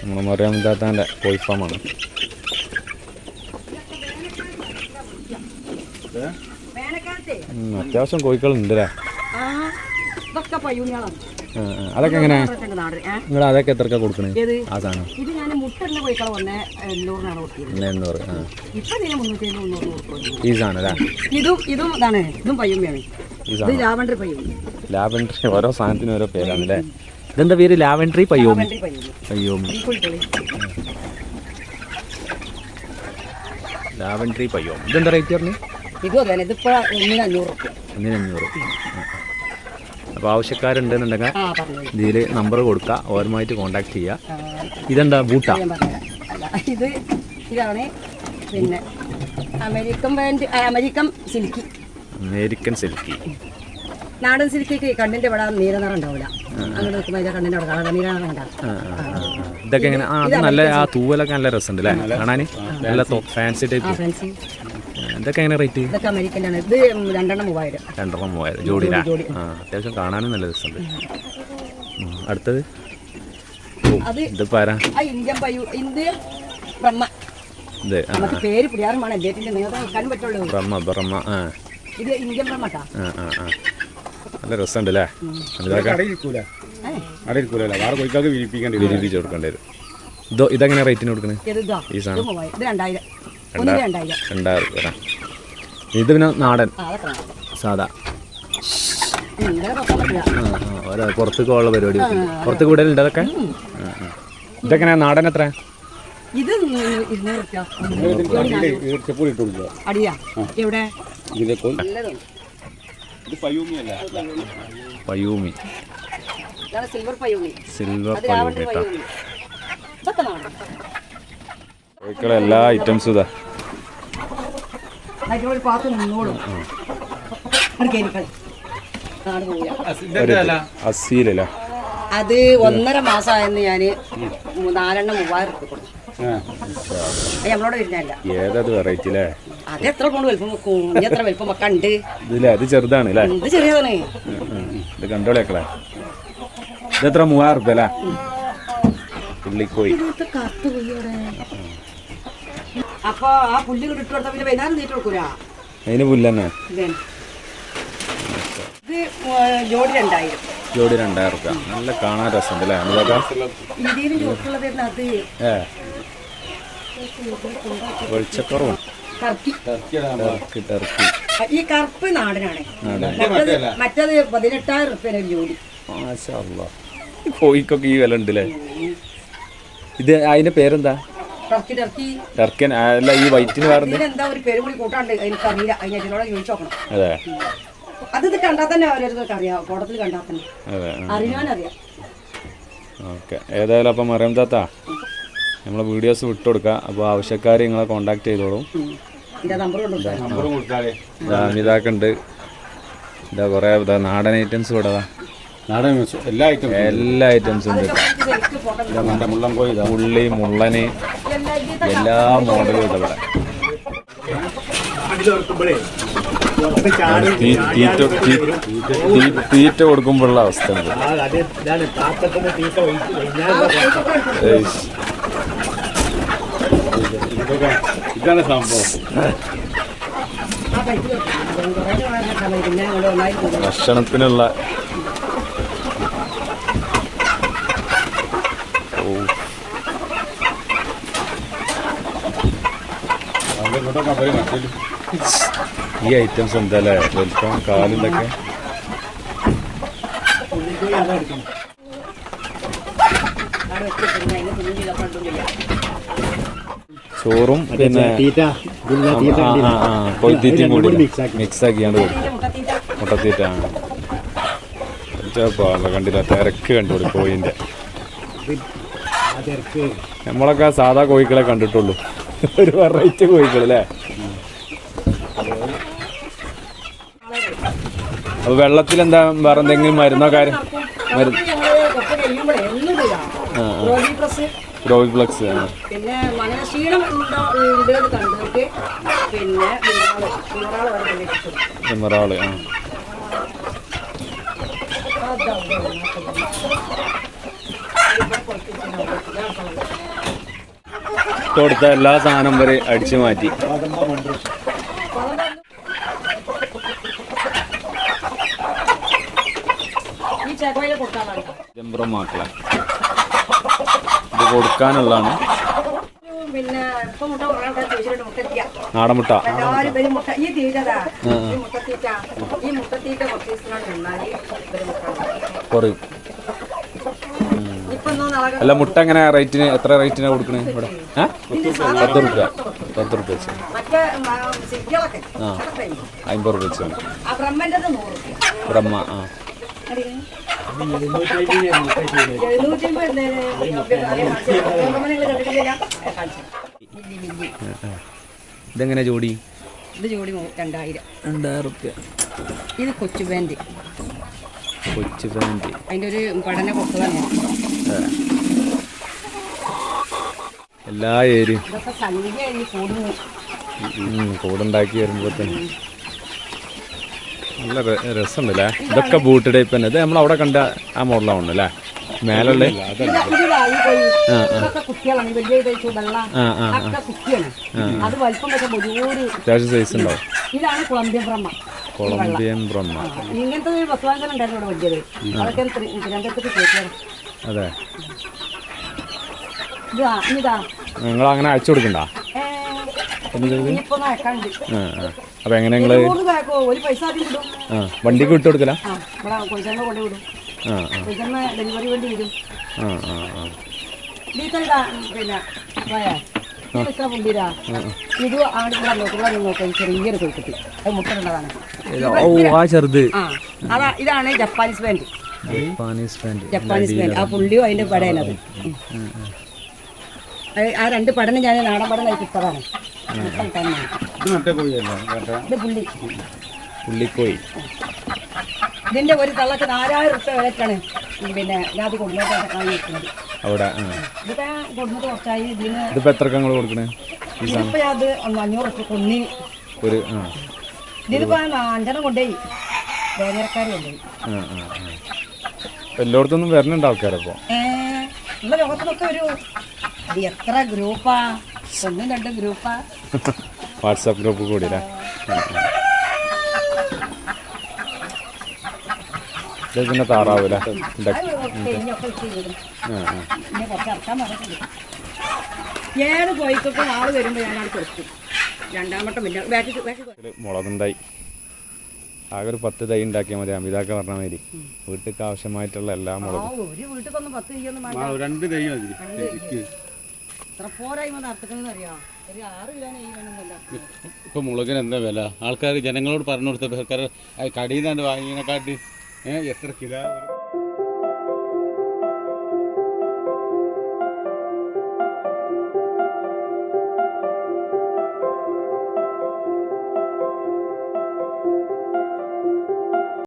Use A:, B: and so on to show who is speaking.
A: നമ്മുടെ മറിയാം താത്താന്റെ കോഴി ഫാമാണ്.
B: വേനൽക്കാലത്തെ
A: ഉം, അത്യാവശ്യം കോഴിക്കളുണ്ട് അല്ലേ. അതൊക്കെ എങ്ങനെ? നിങ്ങൾ അതൊക്കെ എത്ര കൊടുക്കണേ? ആ സാധനം.
B: ഇത് ഞാൻ മുട്ടുള്ള കോഴിക്കളെ വന്നെ എണ്ണൂറിനാണ് കൊടുത്തിരുന്നത്.
A: ഇന്ന് എണ്ണൂറ് ഈ സാധനം അല്ലേ?
B: ഇതും ഇതും ഇതാണ് ഇതും പയ്യമ്മയാണ് ഇത് ലാവണ്ടർ പയ്യും
A: ഓരോ സാധനത്തിനും ഓരോ പേരാണ് അല്ലേ? ഇതെന്താ പേര്? ലാവൻട്രി പയ്യോമി. പയ്യോമി. ലാവൻട്രി പയ്യോമി. ഇതെന്താ റേറ്റ് പറഞ്ഞു?
B: ഒന്നിന് അഞ്ഞൂറ്
A: അപ്പോൾ ആവശ്യക്കാരുണ്ടെന്നുണ്ടെങ്കിൽ ഇതിൽ നമ്പർ കൊടുക്കുക. ഓരോമായിട്ട് കോൺടാക്ട് ചെയ്യുക. ഇതെന്താ? ബൂട്ടാ.
B: ഇത് ഇതാണ്. പിന്നെ American pant American silky
A: American silky
B: നാടൻ സിൽക്കിക്ക് കണ്ണിന്റെ ഇവിടെ നീല നിറം ഉണ്ടാവില്ല അങ്ങനെ നിൽക്കുമ്പോൾ അതിന്റെ കണ്ണിന്റെ അവിടെ കാണാം.
A: ആ. ഇതൊക്കെ എങ്ങനെ? ആ അത് നല്ല ആ തൂവലൊക്കെ നല്ല രസമുണ്ട് അല്ലേ കാണാൻ നല്ല ഫാൻസി
B: ആ
A: ടൈപ്പ്
B: ഫാൻസി
A: ഇതൊക്കെ എങ്ങനെ റേറ്റ്
B: ഇതൊക്കെ അമേരിക്കന്റെ ആണ് ഇത് രണ്ടെണ്ണം മൂവായിരം.
A: രണ്ടെണ്ണം മൂവായിരം. ജോഡിയിലാ ആ അത്യാവശ്യം കാണാനും നല്ല രസമുണ്ട്. ഉം, അടുത്തത്?
B: അത്
A: ഇതിപ്പോൾ ആരാ
B: ആ ഇന്ത്യൻ പയ്യു ഇന്ത്യൻ ബ്രഹ്മ.
A: ഇത് ആ.
B: നമുക്ക് പേര് പിടിയാറുമാണ് അദ്ദേഹത്തിന്റെ നിങ്ങൾക്ക് നോക്കാൻ പറ്റുള്ളൂ.
A: ബ്രഹ്മ ബ്രഹ്മ ആ.
B: ഇത് ഇന്ത്യൻ ബ്രഹ്മട്ടാ
A: ആ ആ ആ. നല്ല രസമുണ്ട് അല്ലേ
C: അടയിരിക്കൂല അടയിരിക്കൂലല്ല വേറെ കോഴിക്കാർക്ക് വിരിപ്പിക്കേണ്ടി വരും.
A: വിരിപ്പിച്ച് കൊടുക്കേണ്ടി വരും. ഇതോ ഇതെങ്ങനെ റേറ്റിന് കൊടുക്കണേ?
B: ഇത് ഇതാ
A: ഈ സാധനം
B: രണ്ടായിരം.
A: രൂപ ഇത് പിന്നെ നാടൻ. സാധാ. പുറത്തേക്ക് ഉള്ള പരിപാടി പുറത്തേക്ക് വിടലുണ്ട് അതൊക്കെ. ഇതെങ്ങനെ നാടൻ എത്ര?
B: ഇത് ഇരുന്നൂറ് അടിയാ? എവിടെ?
C: ഇത് പയ്യൂമിയല്ല
A: പയ്യൂമി.
B: ഇതാണ് സിൽവർ പയ്യൂണി
A: സിൽവർ
B: രാവണ
A: കേട്ടോ. കോഴിക്കളെ എല്ലാ ഐറ്റംസും ഇതാ.
B: അത്
A: അസീലല്ല?
B: ഒന്നര മാസമായെന്ന് ഞാൻ നാലെണ്ണം മൂവായിരം കൊടുത്തു. നമ്മളോട് വരുന്നല്ല
A: ഏതത് വെറൈറ്റി അല്ലേ
B: അത് എത്ര കൊണ്ട് വലിപ്പം വെക്കും ഇനി എത്ര വലിപ്പം വെക്കണ്ട്
A: ഇതില്ലേ അത് ചെറുതാണ് അല്ലേ
B: ഇത് ചെറിയതാണ്.
A: ഇത് കണ്ടോളിയാക്കളെ. ഇത് എത്ര? മൂവായിരം റുപ്യ അല്ലേ പുള്ളിക്കോയി
B: ഇത് കറുത്ത് അപ്പൊ ആ പുല്ല് ഇട്ട് കൊടുത്താൽ പിന്നെ വൈകുന്നേരം നീട്ട് കൊടുക്കൂല?
A: അതിന് പുല്ലെന്നെ.
B: ഇതേ. ഇത് ജോഡി രണ്ടായിരം.
A: ജോഡി രണ്ടായിരം റുപ്യ. നല്ല കാണാൻ രസമുണ്ട് അല്ലേ അതൊക്കെ
B: ഇന്ത്യയിലും ചോട്ടുള്ളത് അത്
A: ഏ. വെളിച്ചക്കുറവും
B: കറുപ്പി
A: ടർക്കി. ടർക്കി
B: ഈ കറുപ്പ് നാടനാണ്. മറ്റത് മറ്റത്? പതിനെട്ടായിരം റുപ്യ ജോലി.
A: മാഷാ അല്ലാ. കോഴിക്കൊക്കെ ഈ വില ഉണ്ട് അല്ലേ ഇത് അതിന്റെ പേരെന്താ?
B: Turkey Turkey.
A: ടർക്കൻ അല്ല ഈ വൈറ്റിന് വേറെ
B: ഇതിനെന്താ ഒരു പേരും കൂടി കൂട്ടാണ്ട് എനിക്കറിയില്ല. അതിനോട് ചോദിച്ചു നോക്കണം.
A: അതെ.
B: അത് ഇത് കണ്ടാൽ തന്നെ ഓരോരുത്തർക്ക് അറിയാം കോടത്തിൽ കണ്ടാൽ തന്നെ.
A: അതെ
B: അറിയാനറിയാം
A: ഓക്കെ. ഏതായാലും അപ്പം മറിയം താത്ത നമ്മളെ വീഡിയോസ് വിട്ടുകൊടുക്കുക അപ്പോൾ ആവശ്യക്കാരെ നിങ്ങളെ കോണ്ടാക്ട് ചെയ്തോളും. ഇതാക്കുണ്ട്. ഇതാ കുറേ ഇതാ നാടൻ ഐറ്റംസ് ഇവിടെ ഇതാ.
C: നാടൻ എല്ലാ ഐറ്റം
A: എല്ലാ ഐറ്റംസും ഉണ്ട്. ഉള്ളി മുള്ളന് എല്ലാ മോഡലും ഉണ്ട് ഇവിടെ. തീറ്റ കൊടുക്കുമ്പോഴുള്ള അവസ്ഥ ഉണ്ട്.
C: ഇതാണ് സംഭവം.
A: ഭക്ഷണത്തിനുള്ള
C: അവിടെ
A: ഈ ഐറ്റംസ് എന്താ അല്ലേ വലിപ്പം കാലിലൊക്കെ ചോറും പിന്നെ കോഴിത്തീറ്റയും കൂടി മിക്സ് ആക്കിയാണ്ട് കൊടുക്കും. മുട്ടത്തീറ്റ കണ്ടില്ല തിരക്ക് കണ്ടുപിടി കോഴിന്റെ. നമ്മളൊക്കെ സാധാ കോഴിക്കളെ കണ്ടിട്ടുള്ളൂ. ഒരു വെറൈറ്റി കോഴിക്കളല്ലേ അല്ലേ? അപ്പൊ വെള്ളത്തിൽ എന്താ വേറെ എന്തെങ്കിലും മരുന്നോ കാര്യം മരുന്ന് ഫ്ലക്സ്
B: പിന്നെ ക്ഷീണം ഉണ്ടോ കണ്ടിട്ട് പിന്നെ
A: എമറാൾ ആ. കൊടുത്ത എല്ലാ സാധനം വരെ അടിച്ചു മാറ്റി.
B: ഈ ചേക്കോയിലെ
A: കൊടുക്കാനുള്ളതാണ്.
B: പിന്നെ
A: നാടൻ മുട്ട. കുറയും. അല്ല മുട്ട എങ്ങനെ റേറ്റിന് എത്ര റേറ്റിനാ കൊടുക്കണേ ഇവിടെ? പത്ത് റുപ്യ. പത്ത് റുപ്യ വെച്ച്. ആ അമ്പത് റുപ്യ വെച്ചാണ് ബ്രഹ്മ ആ. ഇതെങ്ങനെ ജോഡി?
B: ഇത് ജോഡി രണ്ടായിരം
A: രണ്ടായിരം. റുപ്യ
B: ഇത് കൊച്ചു ബാൻഡ്
A: കൊച്ചു പാന്റ്.
B: അതിന്റെ ഒരു പഠന കൊടുത്തതാണ്
A: എല്ലാ ഏരിയും
B: കൂടുണ്ടാക്കി വരുമ്പോൾ ഈ കൂടുന്നു
A: ഉം, കൂടുണ്ടാക്കി വരുമ്പോഴത്തേന് നല്ല രസമുണ്ടല്ലേ? ഇതൊക്കെ ബൂട്ട് ടൈപ്പ് തന്നെ ഇത് നമ്മൾ അവിടെ കണ്ട ആ മോഡലാവുന്നു അല്ലേ? മേലുള്ള അത്യാവശ്യം സൈസ് ഉണ്ടാവും
B: ഇതാണ് കൊളംബിയൻ ബ്രഹ്മ.
A: കൊളംബിയൻ ബ്രഹ്മ.
B: ഇങ്ങനത്തെ ഒരു പത്തുവാഞ്ചനം ഉണ്ടായിരുന്നു ഇവിടെ വലിയത്. അതൊക്കെ തിരുവനന്തപുരത്ത് ചോദിച്ചാണ്
A: അതെ. നിങ്ങൾ അങ്ങനെ അയച്ചു കൊടുക്കണ്ട
B: ഏ, ഇനിയിപ്പോ നോക്കാണ്ട്
A: ആ ആ അപ്പൊ എങ്ങനെ നിങ്ങൾ ആ വണ്ടിക്ക് വിട്ടു കൊടുക്കല?
B: ആ ഇവിടെ കൊയ്ച്ചമ്മ കൊണ്ട് വിടും.
A: ആ ആ.
B: ഡെലിവറി വേണ്ടി വരും.
A: ആ ആ ചെറുത്.
B: ഇതാണ് Japanese pant.
A: Japanese pant.
B: Japanese pant. ആ പുള്ളിയും അതിന്റെ പടയനത് ആ രണ്ട് പടനം ഞാൻ നാടൻ പഠനം കിട്ടതാണ്
C: ഇത്
B: പുള്ളി.
A: പുള്ളിക്കോയി.
B: ഇതിന്റെ ഒരു തള്ളക്ക് നാലായിരം റുപ്യ വിലക്കാണ്. പിന്നെ ജാതി
A: അവിടെ
B: ഇതൊക്കെ കൊടുക്കുന്നത് കുറച്ചായി. ഇതിന്
A: ഇതിപ്പോ എത്ര കൊടുക്കണേ?
B: ഇപ്പൊ അത് അഞ്ഞൂറ് റുപ്യ കൊന്നി.
A: ഒരു ആ.
B: ഇതിനിപ്പോ അഞ്ചെണ്ണം കൊണ്ടുപോയി. വേനൽക്കാർ കൊണ്ടുപോയി.
A: ആ ആ ആ. ഇപ്പൊ എല്ലായിടത്തൊന്നും വരണുണ്ട് ആൾക്കാരപ്പോ.
B: ഉള്ള ലോകത്തിനൊക്കെ ഒരു ഇത് എത്ര ഗ്രൂപ്പാ? ഒന്നും രണ്ടും ഗ്രൂപ്പാ?
A: വാട്സാപ്പ് ഗ്രൂപ്പ് കൂടി പിന്നെ താറാവൂല.
B: അത് കഴിഞ്ഞൊക്കെ ചെയ്തിടും
A: ആ ആ.
B: പിന്നെ കുറച്ച് ഇറക്കാൻ പറഞ്ഞിട്ടുണ്ട്. ഏത് കോഴിക്കൊക്കെ ആൾ വരുമ്പോൾ ഞാൻ അവിടെ കൊടുക്കും. രണ്ടാമത്തെ
A: മുളകുണ്ടായി. ആകെ ഒരു പത്ത് തൈ ഉണ്ടാക്കിയാൽ മതി. അമിതാക്ക പറഞ്ഞ മാതിരി. വീട്ടിലേക്ക് ആവശ്യമായിട്ടുള്ള എല്ലാ
B: ആ
A: മുളകും.
C: രണ്ട് തൈ മതി. ഇപ്പൊ മുളകിന് എന്താ വില? ആൾക്കാർ ജനങ്ങളോട് പറഞ്ഞു കൊടുത്തത് ആൾക്കാർ കടയിൽ നിന്നാണ്ട് വാങ്ങിയതിനെക്കാട്ടി ഏഹ് എത്ര കിലോ?